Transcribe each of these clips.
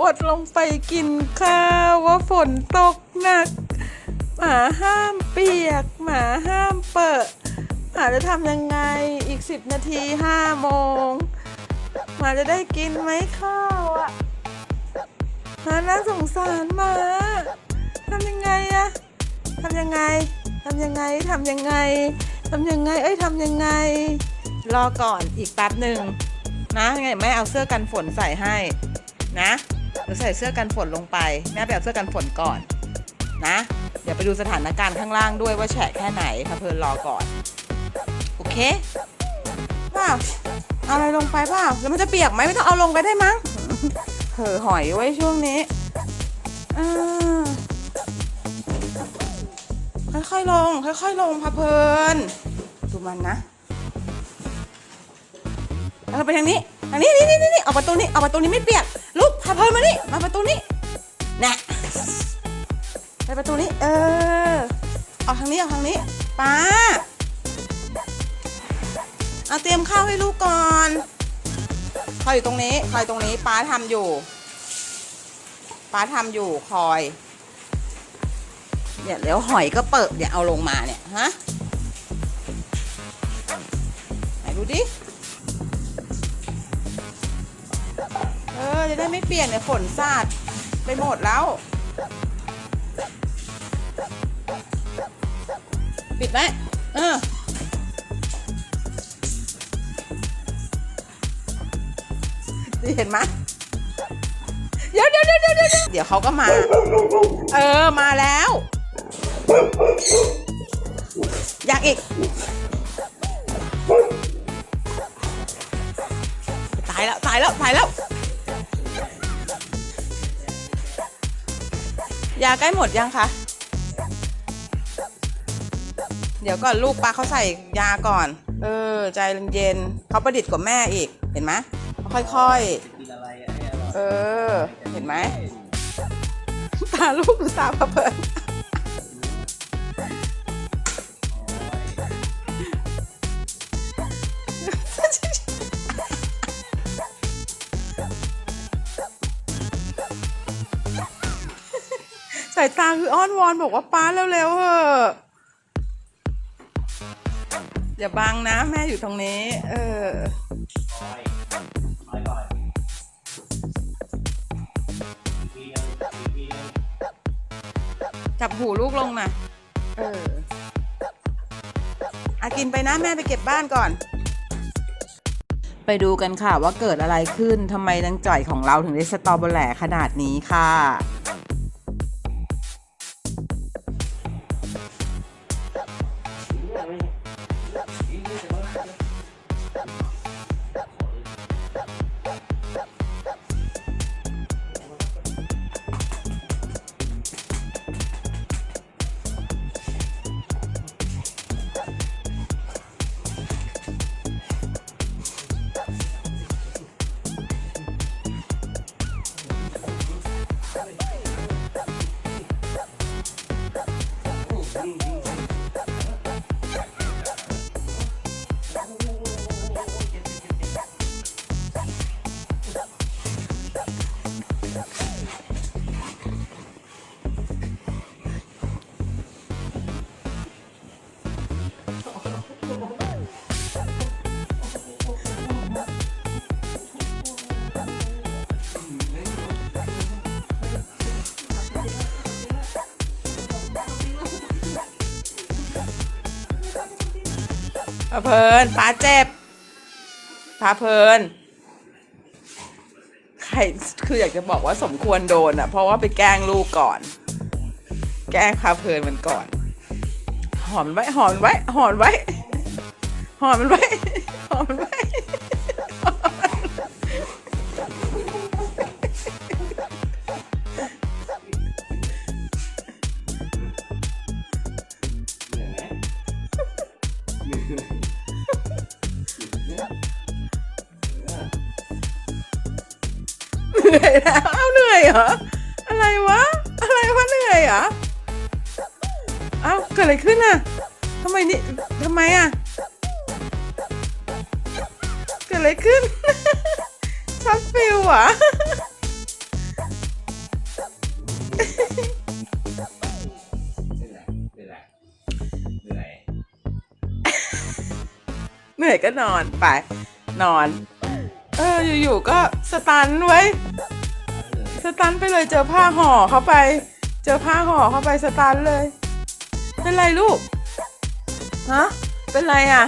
อดลงไปกินข้าวว่าฝนตกหนัก หมาห้ามเปียก หมาห้ามเปิดหมาจะทำยังไงอีกสิบนาทีห้าโมงหมาจะได้กินไหมข้าวอะหมาน่าสงสารหมาทำยังไงอะทำยังไงทำยังไงทำยังไงทำยังไง เอ้ยทำยังไง รอก่อนอีกแป๊บหนึ่งนะไงแม่เอาเสื้อกันฝนใส่ให้ นะเดี๋ยวใส่เสื้อกันฝนลงไป แม่ไปเอาเสื้อกันฝนก่อนนะ เดี๋ยวไปดูสถานการณ์ข้างล่างด้วยว่าแฉะแค่ไหนค่ะเพลินรอก่อน โอเคเปล่าเอาอะไรลงไปเปล่าแล้วมันจะเปียกไหมไม่ต้องเอาลงไปได้มั้งเผลอหอยไว้ช่วงนี้ค่อยๆลง ค่อยๆลงพะเพลินดูมันนะเราไปทางนี้ทางนี้นี่นี่นี่นี่เอาประตูนี้เอาประตูนี้ไม่เปียก ลุกพาเพลินมานี่มาประตูนี้นะไปประตูนี้ เออออกทางนี้ออกทางนี้ป้าเอาเตรียมข้าวให้ลูกก่อนคอยอยู่ตรงนี้คอยตรงนี้ป้าทำอยู่ป้าทำอยู่คอยเนี่ยแล้วหอยก็เปิดเนี่ยเอาลงมาเนี่ยฮะไหนดูดิ เออ จะได้ไม่เปลี่ยนเนี่ยฝนสาดไปหมดแล้ว ปิดไหมเออเห็นไหมเดี๋ยวเดี๋ยวเดี๋ยวเดี๋ยวเดี๋ยวเดี๋ยวเขาก็มา เออมาแล้ว อยากอีก ตายแล้ว ตายแล้ว ตายแล้ว ยาใกล้หมดยังคะ เดี๋ยวก่อนลูกปลาเขาใส่ยาก่อน เออ ใจเย็นๆเขาประดิษฐ์กว่าแม่อีก เห็นไหมเขาค่อยๆ เออ เห็นไหมตาลูกตาเพลินายตาคืออ้อนวอนบอกว่าป้าเร็วๆเถอะอย่าบังนะแม่อยู่ตรงนี้ เออจับหูลูกลงนะเอออากินไปนะแม่ไปเก็บบ้านก่อน ไปดูกันค่ะว่าเกิดอะไรขึ้นทำไมนางจ่อยของเราถึงได้สตอเบอร์แหลขนาดนี้ค่ะ พาเพลินป้าเจ็บพาเพลินใครคืออยากจะบอกว่าสมควรโดนอะ เพราะว่าไปแกล้งลูกก่อน แกล้งพาเพลินมันก่อน หอนไว้หอนไว้หอนไว้หอมมันไว้หอมมันไว้ หนื่อยแล้วอาวเหนื่อยเหรออะไรวะ อะไรวะเหนื่อยเหรออ้าวเกิดอะไรขึ้นอะทำไมนี่ทำไมอะเกิดอะไรขึ้นช็อตฟิลวะเหนื่อยก็นอนไป นอน เอออยู่ๆก็สตันไว้ สตันไปเลยเจอผ้าห่อเข้าไป เจอผ้าห่อเข้าไปสตันเลย เป็นไรลูก ฮะ เป็นไรอะ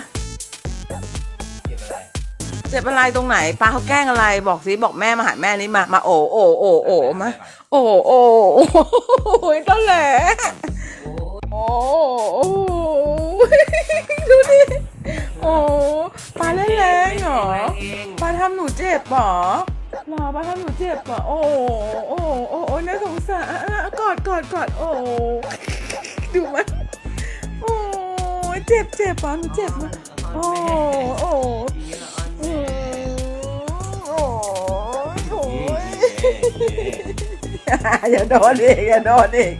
เจ็บอะไรตรงไหนป้าเขาแกล้งอะไรบอกสิบอกแม่มาหาแม่นี่มา มาโอโอโอโอมาโอโอโอ้ยต้นแหละโอ้โอ้ดูดิโอ้ปลาเล่นแรงเหรอปลาทำหนูเจ็บเหรอ หมอปลาทำหนูเจ็บอะโอ้โอ้โอ้โอ้น่าสงสารกอดกอดกอดโอ้ดูมันโอ้เจ็บเจ็บอะหนูเจ็บมั้ยโอ้โอ้โอ้โอ้โอ้ยอย่าโดนอีกอย่าโดนอีก